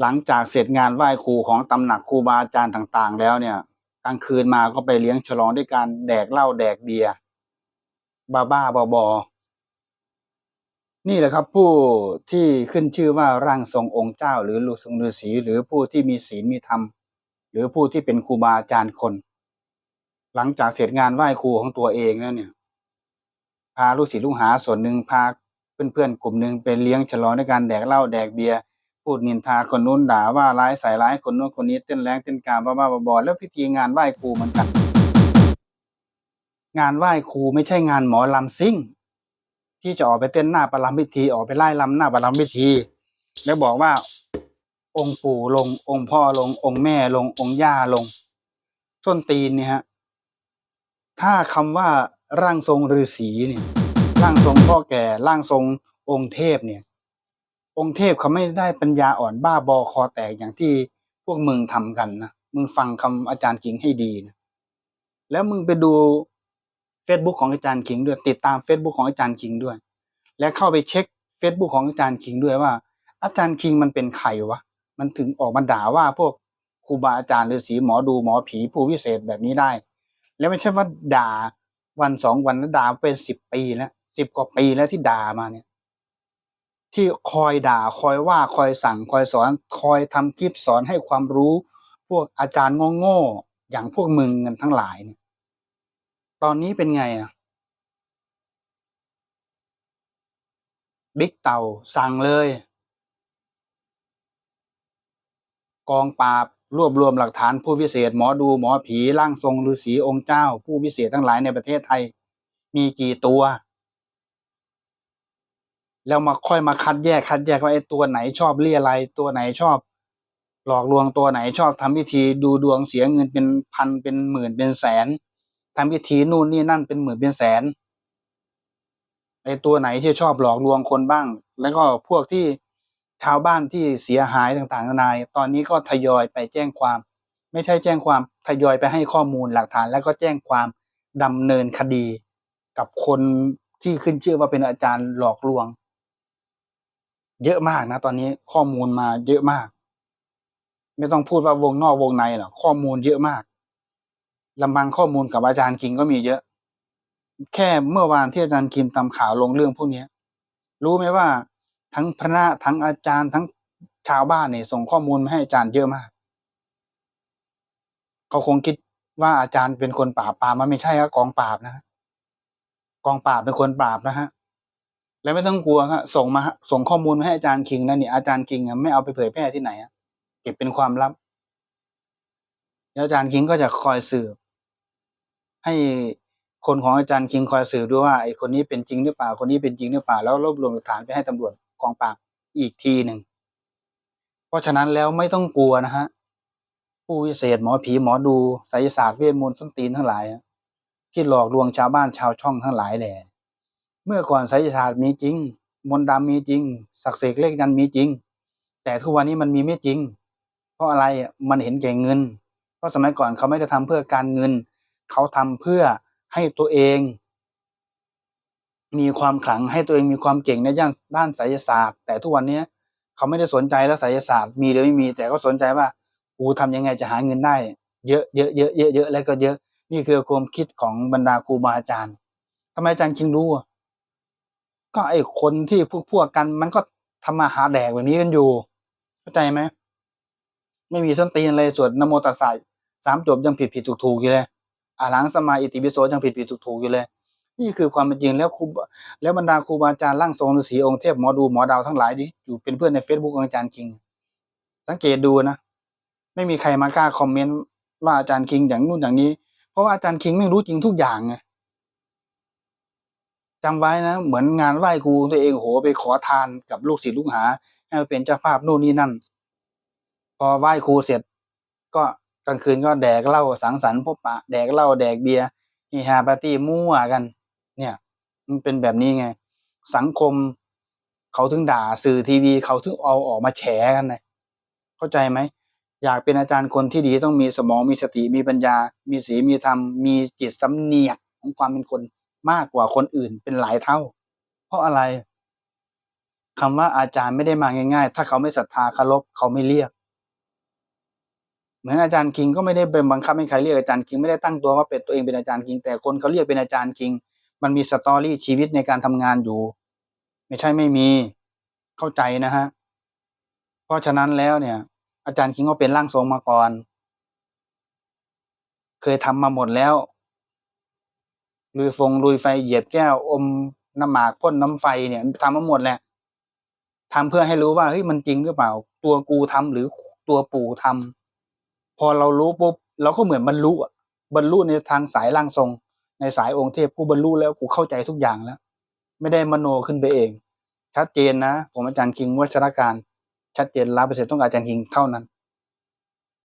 หลังจากเสร็จงานไหว้ครูของตำหนักครูบาอาจารย์ต่างๆ แล้วเนี่ยกลางคืนมาก็ไปเลี้ยงฉลองด้วยการแดกเหล้าแดกเบียร์บ้าบ้าๆบอๆนี่แหละครับผู้ที่ขึ้นชื่อว่าร่างทรงองค์เจ้า หรือฤาษีฤาษีหรือผู้ที่มีศีลมีธรรม หรือผู้ที่เป็นครูบาอาจารย์คน หลังจากเสร็จงานไหว้ครูของตัวเองแล้วเนี่ย พาลูกศิษย์ลูกหาส่วนหนึ่งพาเพื่อนๆกลุ่มหนึ่งไปเลี้ยงฉลองด้วยการแดกเหล้าแดกเบียร์ พูดนินทาคนนู้นด่าว่าร้ายใส่ร้ายคนนู้นคนนี้เต้นแรงเต้นการบ้าๆบอๆแล้วพิธีงานไหว้ครูเหมือนกัน งานไหว้ครูไม่ใช่งานหมอลำซิ่ง ที่จะออกไปเต้นหน้าประลำพิธีออกไปไล่ลำหน้าประลำพิธี แล้วบอกว่า องค์ปู่ลง องค์พ่อลง องค์แม่ลง องค์ย่าลงส้นตีนเนี่ยฮะถ้าคำว่าร่างทรงฤาษีเนี่ยร่างทรงพ่อแก่ร่างทรงองค์เทพเนี่ย องค์เทพเขาไม่ได้ปัญญาอ่อนบ้าบอคอแตกอย่างที่พวกมึงทำกันนะมึงฟังคำอาจารย์กิงให้ดีนะแล้วมึงไปดู Facebook ของอาจารย์คิงด้วยติดตาม Facebook ของอาจารย์คิงด้วย และเข้าไปเช็ค Facebook ของอาจารย์คิงด้วยว่า อาจารย์คิงมันเป็นใครวะมันถึงออกมาด่าว่าพวกครูบาอาจารย์ฤาษีหมอดูหมอผีผู้วิเศษแบบนี้ได้ แล้วไม่ใช่ว่าด่าวันสองวันแล้วด่าเป็นสิบปีแล้วสิบกว่าปีแล้วที่ด่ามาเนี่ย ที่คอยด่าคอยว่าคอยสั่งคอยสอนคอยทำคลิปสอนให้ความรู้ พวกอาจารย์โง่ๆอย่างพวกมึงกันทั้งหลายเนี่ยตอนนี้เป็นไงอะบิ๊กเต่าสั่งเลย กองปราบรวบรวมหลักฐานผู้วิเศษ หมอดูหมอผีร่างทรงฤาษีองค์เจ้า ผู้วิเศษทั้งหลายในประเทศไทย มีกี่ตัว แล้วมาค่อยมาคัดแยกคัดแยกว่าไอ้ตัวไหนชอบเลี่ยอะไรตัวไหนชอบ หลอกลวงตัวไหนชอบทำพิธีดูดวงเสียเงินเป็นพันเป็นหมื่นเป็นแสนทำพิธีนู่นนี่นั่นเป็นหมื่นเป็นแสนไอ้ตัวไหนที่ชอบหลอกลวงคนบ้าง แล้วก็พวกที่ชาวบ้านที่เสียหายต่างๆนานาตอนนี้ก็ทยอยไปแจ้งความ ไม่ใช่แจ้งความทยอยไปให้ข้อมูลหลักฐาน แล้วก็แจ้งความดำเนินคดี กับคนที่ขึ้นชื่อว่าเป็นอาจารย์หลอกลวง เยอะมากนะ ตอนนี้ข้อมูลมาเยอะมาก ไม่ต้องพูดว่าวงนอกวงในหรอกข้อมูลเยอะมากลำบังข้อมูลกับอาจารย์คิงก็มีเยอะ แค่เมื่อวานที่อาจารย์คิมทำข่าวลงเรื่องพวกนี้รู้ไหมว่า ทั้งพระทั้งอาจารย์ทั้งชาวบ้านเนี่ยส่งข้อมูลมาให้อาจารย์เยอะมาก เขาคงคิดว่าอาจารย์เป็นคนปราบปรามมันไม่ใช่ครับกองปราบนะฮะกองปราบเป็นคนปราบนะฮะ แล้วไม่ต้องกลัวครับส่งมาส่งข้อมูลมาให้อาจารย์คิงนะนี่อาจารย์คิงไม่เอาไปเผยแพร่ที่ไหนเก็บเป็นความลับ แล้วอาจารย์คิงก็จะคอยสืบ ให้คนของอาจารย์คิงคอยสืบด้วยว่าไอ้คนนี้เป็นจริงหรือเปล่าคนนี้เป็นจริงหรือเปล่าแล้วรวบรวมหลักฐานไปให้ตำรวจกองปราบอีกทีหนึ่งเพราะฉะนั้นแล้วไม่ต้องกลัวนะฮะผู้วิเศษหมอผีหมอดูไสยศาสตร์เวทมนต์ส้นตีนทั้งหลายที่หลอกลวงชาวบ้านชาวช่องทั้งหลายแหละ เมื่อก่อนไสยศาสตร์มีจริง มนต์ดำมีจริง ศักดิ์เสกเลขยันมีจริง แต่ทุกวันนี้มันมีไม่จริง เพราะอะไรมันเห็นแก่เงิน เพราะสมัยก่อนเขาไม่ได้ทำเพื่อการเงิน เขาทำเพื่อให้ตัวเอง มีความขลังให้ตัวเองมีความเก่งในด้านด้านไสยศาสตร์ แต่ทุกวันนี้เขาไม่ได้สนใจแล้วไสยศาสตร์มีหรือไม่มี แต่ก็สนใจว่ากูทำยังไงจะหาเงินได้ เยอะเยอะเยอะเยอะเยอะแล้วก็เยอะ นี่คือความคิดของบรรดาครูบาอาจารย์ทำไมอาจารย์คิงรู้อะ ก็ไอ้คนที่พวกพวกกัน มันก็ทำมาหาแดกแบบนี้กันอยู่ เข้าใจไหมไม่มีส้นตีนเลยสวดนโมตัสสะสามจบยังผิดผิดถูกถูกอยู่เลยอาหลังสมาอิติปิโสยังผิดผิดถูกถูกอยู่เลย นี่คือความเป็นจริงแล้วครูแล้วบรรดาครูบาอาจารย์ร่างทรงฤาษีองค์เทพหมอดูหมอดาวทั้งหลายที่อยู่เป็นเพื่อนใน Facebook ของอาจารย์คิง สังเกตดูนะไม่มีใครมากล้าคอมเมนต์ว่าอาจารย์คิงอย่างนู่นอย่างนี้ เพราะว่าอาจารย์คิงไม่รู้จริงทุกอย่างไง จำไว้นะ เหมือนงานไหว้ครูตัวเองโหไปขอทานกับลูกศิษย์ลูกหา ให้เป็นเจ้าภาพนู่นนี่นั่น พอไหว้ครูเสร็จ ก็กลางคืนก็แดกเหล้าสังสรรค์พบปะ แดกเหล้าแดกเบียร์ฮีฮาปาร์ตี้มั่วกัน เนี่ย มันเป็นแบบนี้ไง สังคม เขาถึงด่าสื่อทีวี เขาถึงเอาออกมาแฉกันนะเข้าใจไหมอยากเป็นอาจารย์คนที่ดีต้องมีสมองมีสติมีปัญญา มีศีลมีธรรม มีจิตสำเนียกของความเป็นคน มากกว่าคนอื่นเป็นหลายเท่า เพราะอะไรคำว่าอาจารย์ไม่ได้มาง่าย ๆ ถ้าเขาไม่ศรัทธาเคารพเขาไม่เรียก เหมือนอาจารย์คิงก็ไม่ได้เป็นบังคับให้ใครเรียกอาจารย์คิงไม่ได้ตั้งตัวว่าเป็นตัวเองเป็นอาจารย์คิง แต่คนเขาเรียกเป็นอาจารย์คิง มันมีสตอรี่ชีวิตในการทำงานอยู่ ไม่ใช่ไม่มีเข้าใจนะฮะเพราะฉะนั้นแล้วเนี่ย อาจารย์คิงก็เป็นร่างทรงมาก่อน เคยทำมาหมดแล้ว ลุยฟงลุยไฟเหยียบแก้วอมน้ำหมากพ่นน้ำไฟเนี่ยทำมาหมดแหละทำเพื่อให้รู้ว่าเฮ้ยมันจริงหรือเปล่า ตัวกูทำหรือตัวปู่ทำพอเรารู้ปุ๊บเราก็เหมือนบรรลุบรรลุในทางสายร่างทรง ในสายองค์เทพกูบรรลุแล้วกูเข้าใจทุกอย่างแล้ว ไม่ได้มโนขึ้นไปเอง ชัดเจนนะ ผมอาจารย์คิงวัชรการ ชัดเจนร้อยเปอร์เซ็นต์ต้องอาจารย์คิงเท่านั้น